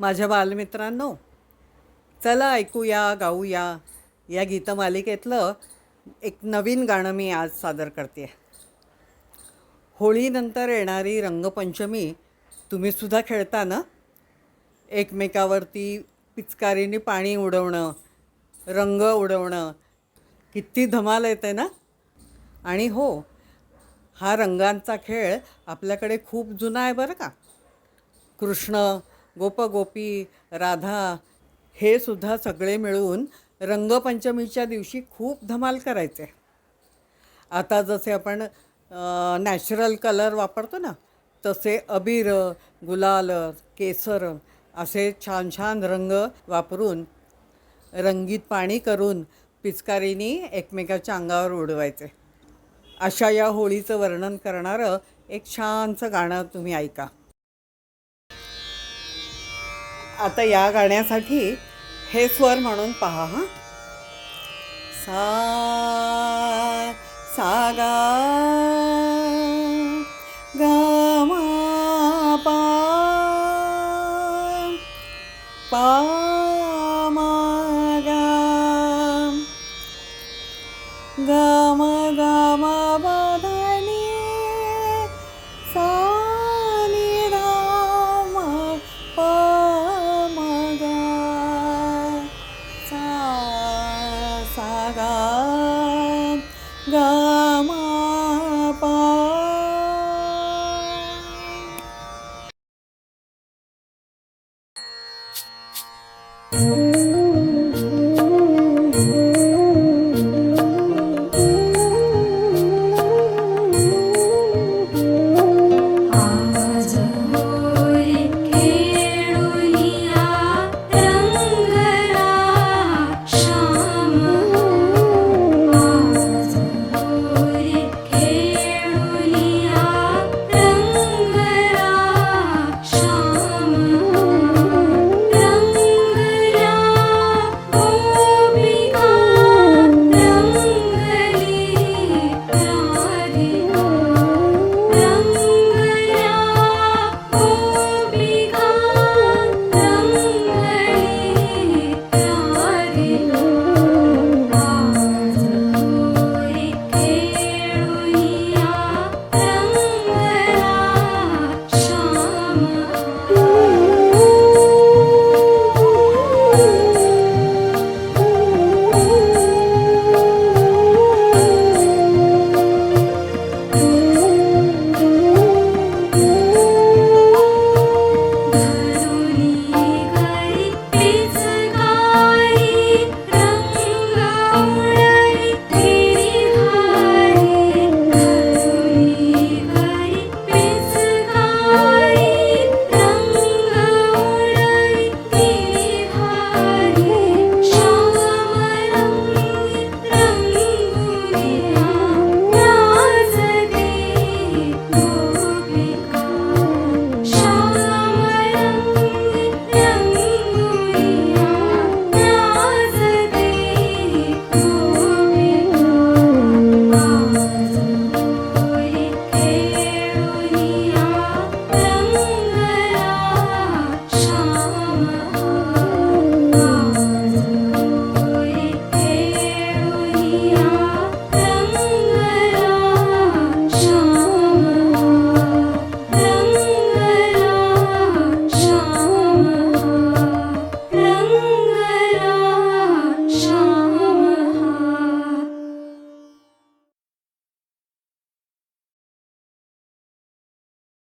माझ्या बालमित्रांनो चला ऐकूया गाऊया. या गीतमालिकेतलं एक नवीन गाणं मी आज सादर करते. होळीनंतर येणारी रंगपंचमी तुम्हीसुद्धा खेळता ना? एकमेकावरती पिचकारीने पाणी उडवणं रंग उडवणं किती धमाल येते ना? आणि हो हा रंगांचा खेळ आपल्याकडे खूप जुना आहे बरं का? कृष्ण गोपगोपी राधा हे सुद्धा सगळे मिळून रंगपंचमीच्या दिवशी खूप धमाल करायचे. आता जसे आपण नॅचरल कलर वापरतो ना तसे अबीर गुलाल केसर असे छान छान रंग वापरून रंगीत पाणी करून पिचकारीनी एकमेकाच्या अंगावर उडवायचे. अशा या होळीचं वर्णन करणारं एक छानसं गाणं तुम्ही ऐका. आता या गाण्यासाठी हे स्वर म्हणून पहा हां. सा सा गा गा मा पा पा सा गा गा मा पा।